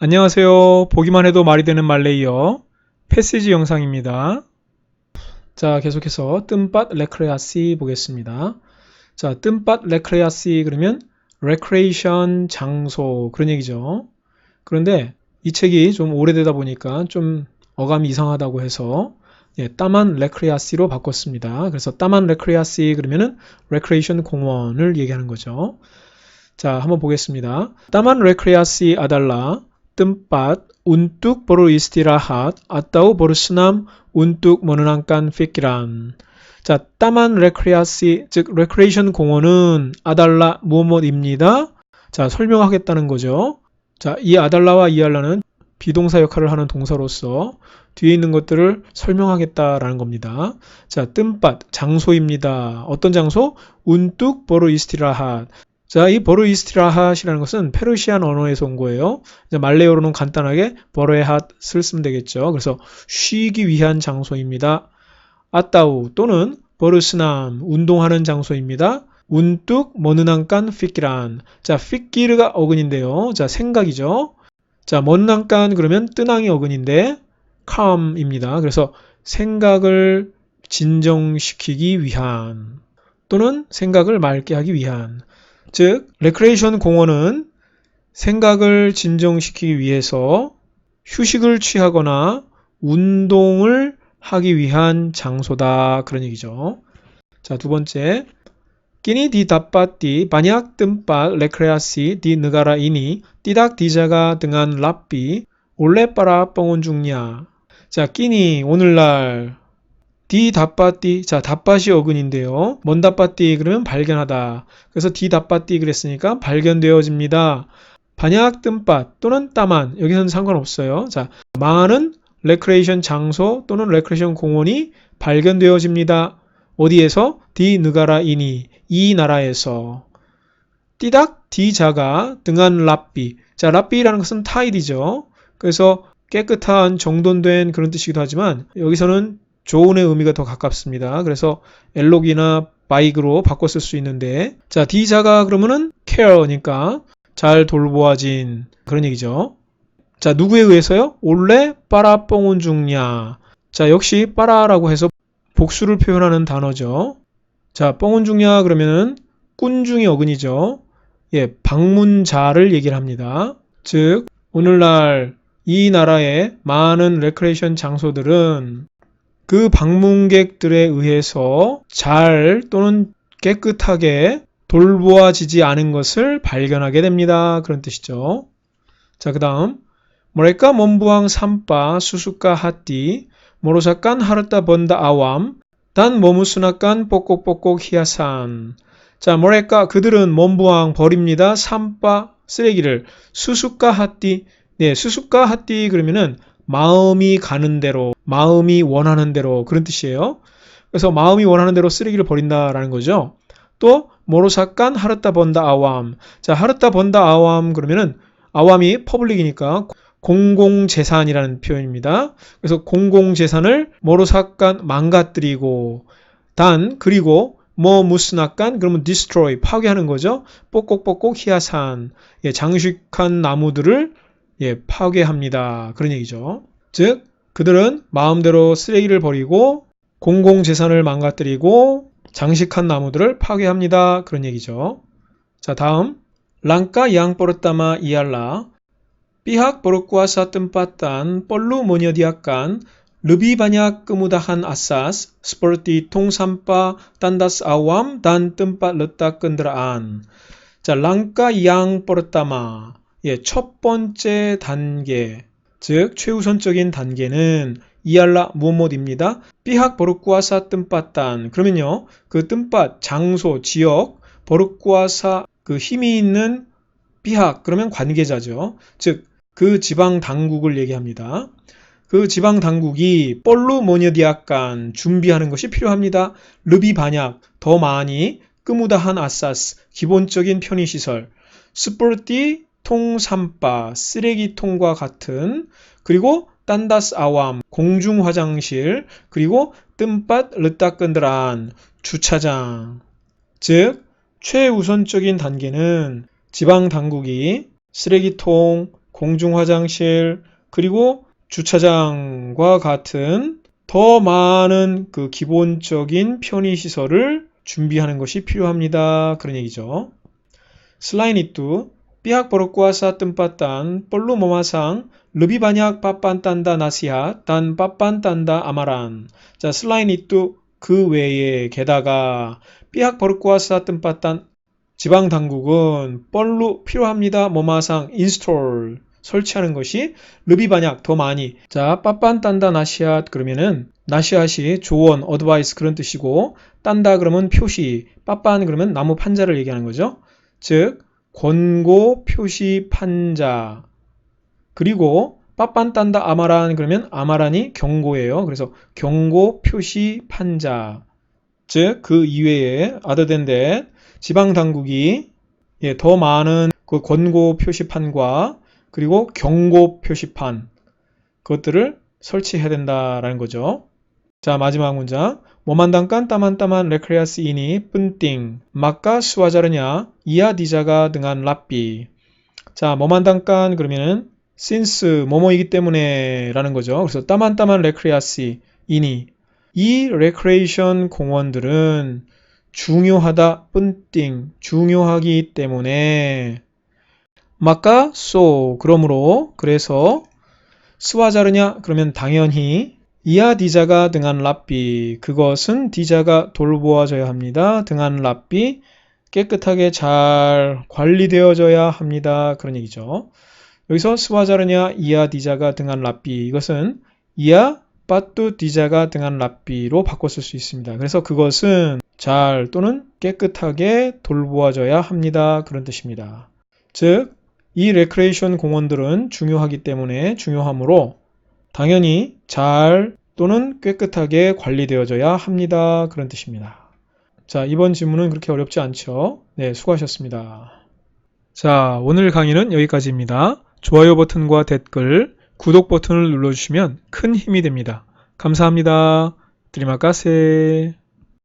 안녕하세요. 보기만 해도 말이 되는 말레이어 패시지 영상입니다. 자, 계속해서 뜸밭 레크레아시 보겠습니다. 자, 뜸밭 레크레아시 그러면 레크레이션 장소 그런 얘기죠. 그런데 이 책이 좀 오래되다 보니까 좀 어감이 이상하다고 해서 예, 따만 레크레아시로 바꿨습니다. 그래서 따만 레크레아시 그러면은 레크레이션 공원을 얘기하는 거죠. 자, 한번 보겠습니다. 따만 레크레아시 아달라 tempat untuk beristirahat atau bersenam untuk menenangkan pikiran. 자, 따만 레크레아시, 즉 레크레이션 공원은 아달라 무엇입니다. 자, 설명하겠다는 거죠. 자, 이 아달라와 이알라는 비동사 역할을 하는 동사로서 뒤에 있는 것들을 설명하겠다라는 겁니다. 자, 뜸밭 장소입니다. 어떤 장소? 운뚝 보르 이스티라핫. 자, 이 버르 이스티라핫이라는 것은 페르시안 언어에서 온 거예요. 이제 말레이어로는 간단하게 버르에핫을 쓰면 되겠죠. 그래서 쉬기 위한 장소입니다. 아따우 또는 버르스남 운동하는 장소입니다. 운뚝 머느난깐 피끼란. 자, 피끼르가 어근인데요. 자, 생각이죠. 자, 머느난깐 그러면 뜨낭이 어근인데 calm입니다. 그래서 생각을 진정시키기 위한 또는 생각을 맑게 하기 위한 즉 레크레이션 공원은 생각을 진정시키기 위해서 휴식을 취하거나 운동을 하기 위한 장소다 그런 얘기죠. 자, 두 번째. Dapat di banyak tempat rekreasi di negara ini tidak dijaga dengan rapi oleh para pengunjungnya. 자, 끼니 오늘날 디 다빠띠 자 다빠시 어근인데요. 먼 다빠띠 그러면 발견하다. 그래서 디 다빠띠 그랬으니까 발견되어집니다. 반약 뜸밭 또는 따만 여기서는 상관없어요. 자 많은 레크레이션 장소 또는 레크레이션 공원이 발견되어집니다. 어디에서 디 느가라이니 이 나라에서 띠닥 디자가 등한 랍비 자 랍비라는 것은 타일이죠. 그래서 깨끗한 정돈된 그런 뜻이기도 하지만 여기서는 좋은의 의미가 더 가깝습니다. 그래서 엘록이나 바이그로 쓸수 있는데 자 D자가 그러면은 care니까 잘 돌보아진 그런 얘기죠. 자 누구에 의해서요? 올레 빠라 뽕운 중냐 자 역시 빠라라고 해서 복수를 표현하는 단어죠. 자 뽕운 중냐 그러면은 꾼중이 어근이죠. 예 방문자를 얘기를 합니다. 즉 오늘날 이 나라의 많은 레크레이션 장소들은 그 방문객들에 의해서 잘 또는 깨끗하게 돌보아지지 않은 것을 발견하게 됩니다. 그런 뜻이죠. 자, 그 다음. Mereka membuang sampah susuka hati, merusakan harta benda awam, dan memusnahkan pokok-pokok hiasan. 자, 뭐랄까 그들은 몸부항 버립니다. 삼바 쓰레기를 수수까 하띠. 네, 수수까 하띠 그러면은 마음이 가는 대로, 마음이 원하는 대로 그런 뜻이에요. 그래서 마음이 원하는 대로 쓰레기를 버린다라는 거죠. 또 모로사깐 하르타 번다 아왑. 자, 하르타 번다 아왑 그러면은 아왑이 퍼블릭이니까 공공재산이라는 표현입니다. 그래서 공공재산을 모로사깐 망가뜨리고 단 그리고 뭐 무스나깐 그러면 destroy 파괴하는 거죠. 뽁뽁뽁뽁 히야산 예, 장식한 나무들을 예, 파괴합니다. 그런 얘기죠. 즉, 그들은 마음대로 쓰레기를 버리고 공공재산을 망가뜨리고 장식한 나무들을 파괴합니다. 그런 얘기죠. 자, 다음. 랑카 양포르타마 이알라 tempatan perlu menyediakan lebih banyak kemudahan asas seperti tong sampah, tandas awam, dan tempat letak kendaraan. 자, 랑카 양 포르타마 예, 첫 번째 단계, 즉 최우선적인 단계는 이알라 무엇입니다. 삐학 버릇구아사 뜸밭단. 그러면요, 그 뜸밭 장소 지역 버릇구아사 그 힘이 있는 삐학 그러면 관계자죠. 즉 그 지방 당국을 얘기합니다. 그 지방 당국이 뻘루 모녀디아간 준비하는 것이 필요합니다. 르비 반약 더 많이 끄무다한 아사스 기본적인 편의시설 스포르티 통삼바, 쓰레기통과 같은 그리고 딴다스 아왑, 공중 화장실, 그리고 뜸밭 르따끈드란 주차장. 즉 최우선적인 단계는 지방 당국이 쓰레기통, 공중 화장실, 그리고 주차장과 같은 더 많은 그 기본적인 편의 시설을 준비하는 것이 필요합니다. 그런 얘기죠. Itu, pihak berkuasa tempatan perlu memasang lebih banyak papan tanda nasihat dan papan tanda amaran. 자, selain itu 그 외에 게다가 pihak berkuasa tempatan 지방 당국은 뻘로 필요합니다. 뭐마상 install 설치하는 것이 르비 반약 더 많이. 자, 빠빤 딴다 나시앗 그러면은 나시앗이 조언, 어드바이스 그런 뜻이고 딴다 그러면 표시, 빠빤 그러면 나무 판자를 얘기하는 거죠. 즉 권고 표시 판자. 그리고 빠빤 딴다 아마란 그러면 아마란이 경고예요. 그래서 경고 표시 판자. 즉 그 이외에 that 지방 당국이 예, 더 많은 그 권고 표시판과 그리고 경고 표시판 그것들을 설치해야 된다라는 거죠. 자 마지막 문장 모만당깐 따만따만 레크레아스 이니 쁜띵 막가 수화자르냐 이야 디자가 등한 랍비. 자 모만당깐 그러면은 since 뭐뭐이기 때문에 라는 거죠. 그래서 따만따만 레크레아시 이니 이 레크레이션 공원들은 중요하다 뿐띵 중요하기 때문에. 마까 소 그러므로 그래서 스와자르냐 그러면 당연히 이하 디자가 등한 랍비 그것은 디자가 돌보아져야 합니다. 등한 랍비 깨끗하게 잘 관리되어져야 합니다. 그런 얘기죠. 여기서 스와자르냐 이하 디자가 등한 랍비 이것은 이하 빠뚜 디자가 등한 랍비로 바꿨을 수 있습니다. 그래서 그것은 잘 또는 깨끗하게 돌보아져야 합니다. 그런 뜻입니다. 즉, 이 레크레이션 공원들은 중요하기 때문에 중요하므로 당연히 잘 또는 깨끗하게 관리되어져야 합니다. 그런 뜻입니다. 자, 이번 질문은 그렇게 어렵지 않죠? 네, 수고하셨습니다. 자, 오늘 강의는 여기까지입니다. 좋아요 버튼과 댓글, 구독 버튼을 눌러주시면 큰 힘이 됩니다. 감사합니다. 드리마카세